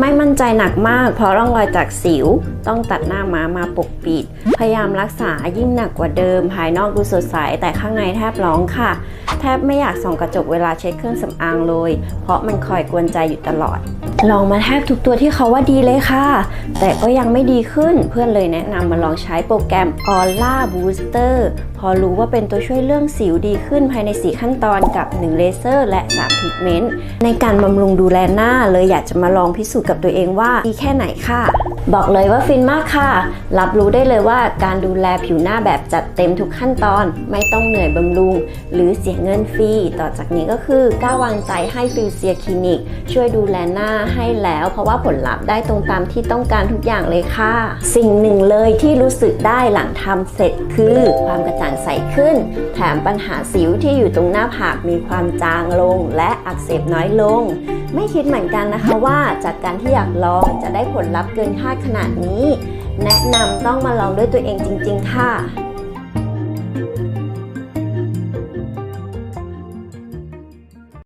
ไม่มั่นใจหนักมาก เพราะร่องรอยจากสิว ต้องตัดหน้าม้ามาปกปิด พยายามรักษายิ่งหนักกว่าเดิม ภายนอกดูสดใส แต่ข้างในแทบร้องค่ะ แทบไม่อยากส่องกระจกเวลาเช็ดเครื่องสำอางเลย เพราะมันคอยกวนใจอยู่ตลอดลองมาแทบทุกตัวที่เขาว่าดีเลยค่ะ แต่ก็ยังไม่ดีขึ้นเพื่อนเลยแนะนำมาลองใช้โปรแกรม Aura Booster พอรู้ว่าเป็นตัวช่วยเรื่องสิวดีขึ้นภายใน 4 ขั้นตอนกับ 1 เลเซอร์และ3ทรีทเมนต์ในการบำรุงดูแลหน้าเลยอยากจะมาลองพิสูจน์กับตัวเองว่าดีแค่ไหนค่ะ บอกเลยว่าฟินมากค่ะ รับรู้ได้เลยว่าการดูแลผิวหน้าแบบจัดเต็มทุกขั้นตอน ไม่ต้องเหนื่อยบำรุง หรือเสียเงินฟรี ต่อจากนี้ก็คือกล้าวางใจให้ฟิลเซียคลินิก ช่วยดูแลหน้าให้แล้ว เพราะว่าผลลัพธ์ได้ตรงตามที่ต้องการทุกอย่างเลยค่ะ สิ่งหนึ่งเลยที่รู้สึกได้หลังทำเสร็จคือความกระจ่างใสขึ้น แถมปัญหาสิวที่อยู่ตรงหน้าผากมีความจางลง และอักเสบน้อยลง ไม่คิดเหมือนกันนะคะว่าจากการที่อยากลองจะได้ผลลัพธ์เกินคาดขนาดนี้ แนะนำต้องมาลองด้วยตัวเองจริง ๆ ค่ะ